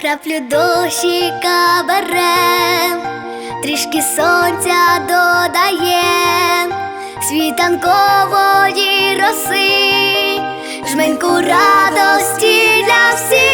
краплю дощика берем, трішки сонця додаєм, світанкової роси, жменьку радості для всіх,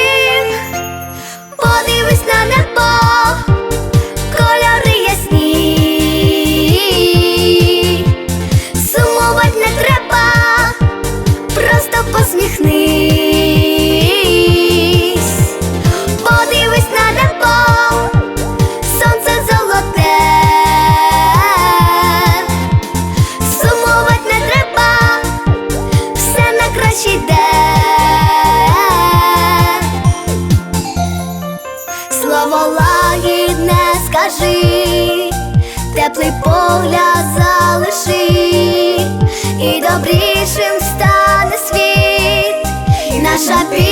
скажи, теплий погляд залиши, і добрішим стане світ, і наша пісня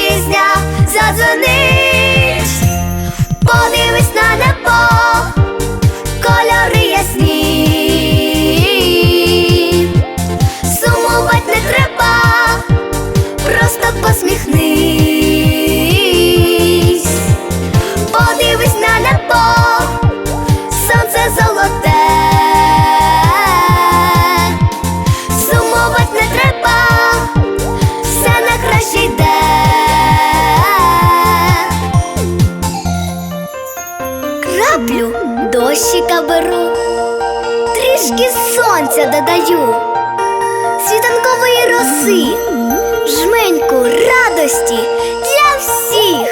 дощика беру, трішки сонця додаю, світанкової роси, жменьку радості для всіх.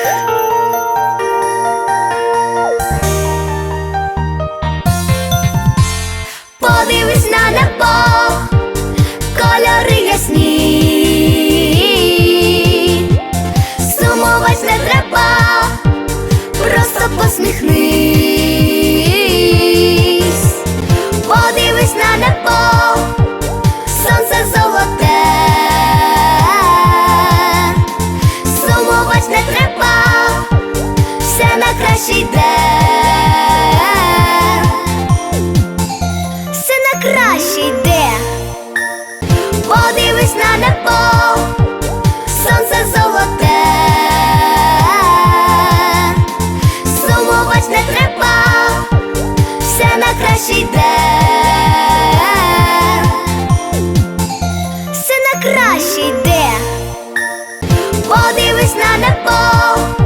Подивись на небо, кольори ясні, сумувати не треба, просто посміхнись, не треба, все на краще йде, все на краще йде, подивись на небо, сонце золоте, сумувати не треба, все на краще йде, все на краще йде. Oh.